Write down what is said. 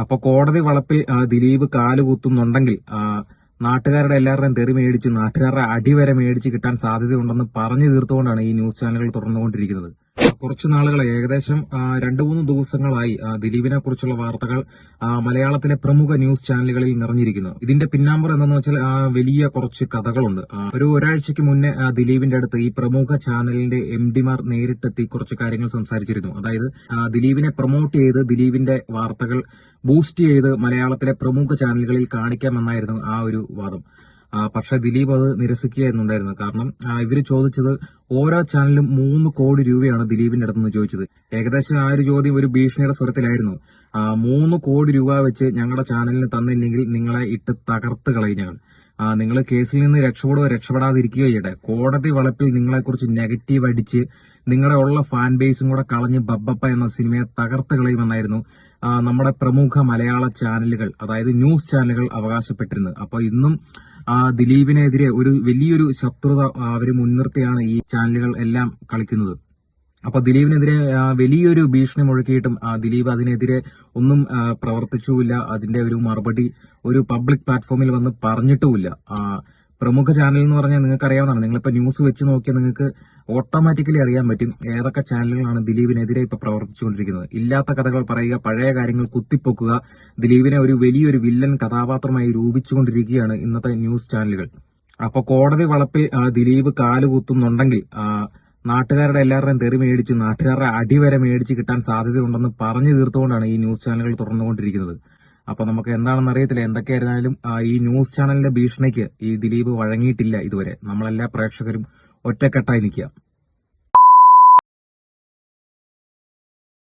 അപ്പൊ കോടതി വളപ്പിൽ ദിലീപ് കാലുകുത്തുന്നുണ്ടെങ്കിൽ നാട്ടുകാരുടെ എല്ലാവരുടെയും തെറി മേടിച്ച് നാട്ടുകാരുടെ അടിവരെ മേടിച്ച് കിട്ടാൻ സാധ്യതയുണ്ടെന്ന് പറഞ്ഞു തീർത്തുകൊണ്ടാണ് ഈ ന്യൂസ് ചാനലുകൾ തുറന്നുകൊണ്ടിരിക്കുന്നത്. കുറച്ചു നാളുകളെ ഏകദേശം രണ്ടു മൂന്ന് ദിവസങ്ങളായി ദിലീപിനെ കുറിച്ചുള്ള വാർത്തകൾ മലയാളത്തിലെ പ്രമുഖ ന്യൂസ് ചാനലുകളിൽ നിറഞ്ഞിരിക്കുന്നു. ഇതിന്റെ പിന്നാമ്പർ എന്തെന്ന് വെച്ചാൽ വലിയ കുറച്ച് കഥകളുണ്ട്. ഒരു ഒരാഴ്ചയ്ക്ക് മുന്നേ ദിലീപിന്റെ അടുത്ത് ഈ പ്രമുഖ ചാനലിന്റെ എം ഡിമാർ നേരിട്ടെത്തി കുറച്ച് കാര്യങ്ങൾ സംസാരിച്ചിരുന്നു. അതായത് ദിലീപിനെ പ്രൊമോട്ട് ചെയ്ത് ദിലീപിന്റെ വാർത്തകൾ ബൂസ്റ്റ് ചെയ്ത് മലയാളത്തിലെ പ്രമുഖ ചാനലുകളിൽ കാണിക്കാമെന്നായിരുന്നു ആ ഒരു വാദം. പക്ഷെ ദിലീപ് അത് നിരസിക്കുകയായിരുന്നുണ്ടായിരുന്നു കാരണം ഇവർ ചോദിച്ചത് ഓരോ ചാനലും മൂന്ന് കോടി രൂപയാണ് ദിലീപിന്റെ അടുത്ത് നിന്ന് ചോദിച്ചത്. ഏകദേശം ആ ഒരു ചോദ്യം ഒരു ഭീഷണിയുടെ സ്വരത്തിലായിരുന്നു. മൂന്ന് കോടി രൂപ വെച്ച് ഞങ്ങളുടെ ചാനലിന് തന്നില്ലെങ്കിൽ നിങ്ങളെ ഇട്ട് തകർത്ത് കളയും ഞങ്ങൾ. നിങ്ങൾ കേസിൽ നിന്ന് രക്ഷപ്പെടുകയോ രക്ഷപ്പെടാതിരിക്കുകയോ ചെയ്യട്ടെ. കോടതി വളപ്പിൽ നിങ്ങളെക്കുറിച്ച് നെഗറ്റീവ് അടിച്ച് നിങ്ങളുടെ ഉള്ള ഫാൻ ബേസും കൂടെ കളഞ്ഞ് ബബ്ബപ്പ എന്ന സിനിമയെ തകർത്ത് കളയുമെന്നായിരുന്നു നമ്മുടെ പ്രമുഖ മലയാള ചാനലുകൾ അതായത് ന്യൂസ് ചാനലുകൾ അവകാശപ്പെട്ടിരുന്നത്. അപ്പോൾ ഇന്നും ദിലീപിനെതിരെ ഒരു വലിയൊരു ശത്രുത അവർ മുൻനിർത്തിയാണ് ഈ ചാനലുകൾ എല്ലാം കളിക്കുന്നത്. അപ്പൊ ദിലീപിനെതിരെ വലിയൊരു ഭീഷണി മുഴക്കിയിട്ടും ദിലീപ് അതിനെതിരെ ഒന്നും പ്രവർത്തിച്ചുമില്ല. അതിന്റെ ഒരു മറുപടി ഒരു പബ്ലിക് പ്ലാറ്റ്ഫോമിൽ വന്ന് പറഞ്ഞിട്ടുമില്ല. പ്രമുഖ ചാനൽ എന്ന് പറഞ്ഞാൽ നിങ്ങൾക്ക് അറിയാവുന്നതാണ് നിങ്ങളിപ്പോ ന്യൂസ് വെച്ച് നോക്കിയാൽ നിങ്ങൾക്ക് ഓട്ടോമാറ്റിക്കലി അറിയാൻ പറ്റും ഏതൊക്കെ ചാനലുകളാണ് ദിലീപിനെതിരെ ഇപ്പോൾ പ്രവർത്തിച്ചുകൊണ്ടിരിക്കുന്നത്. ഇല്ലാത്ത കഥകൾ പറയുക പഴയ കാര്യങ്ങൾ കുത്തിപ്പൊക്കുക ദിലീപിനെ ഒരു വലിയൊരു വില്ലൻ കഥാപാത്രമായി രൂപിച്ചുകൊണ്ടിരിക്കുകയാണ് ഇന്നത്തെ ന്യൂസ് ചാനലുകൾ. അപ്പോൾ കോടതി വളപ്പിൽ ദിലീപ് കാലുകുത്തുന്നുണ്ടെങ്കിൽ നാട്ടുകാരുടെ എല്ലാവരുടെയും തെറി മേടിച്ച് നാട്ടുകാരുടെ അടിവരെ മേടിച്ച് കിട്ടാൻ സാധ്യതയുണ്ടെന്ന് പറഞ്ഞു തീർത്തുകൊണ്ടാണ് ഈ ന്യൂസ് ചാനലുകൾ തുറന്നുകൊണ്ടിരിക്കുന്നത്. അപ്പൊ നമുക്ക് എന്താണെന്ന് അറിയത്തില്ല എന്തൊക്കെയായിരുന്നാലും ഈ ന്യൂസ് ചാനലിന്റെ ഭീഷണിക്ക് ഈ ദിലീപ് വഴങ്ങിയിട്ടില്ല ഇതുവരെ. നമ്മളെല്ലാ പ്രേക്ഷകരും ഒറ്റക്കെട്ടായി നിൽക്കുക.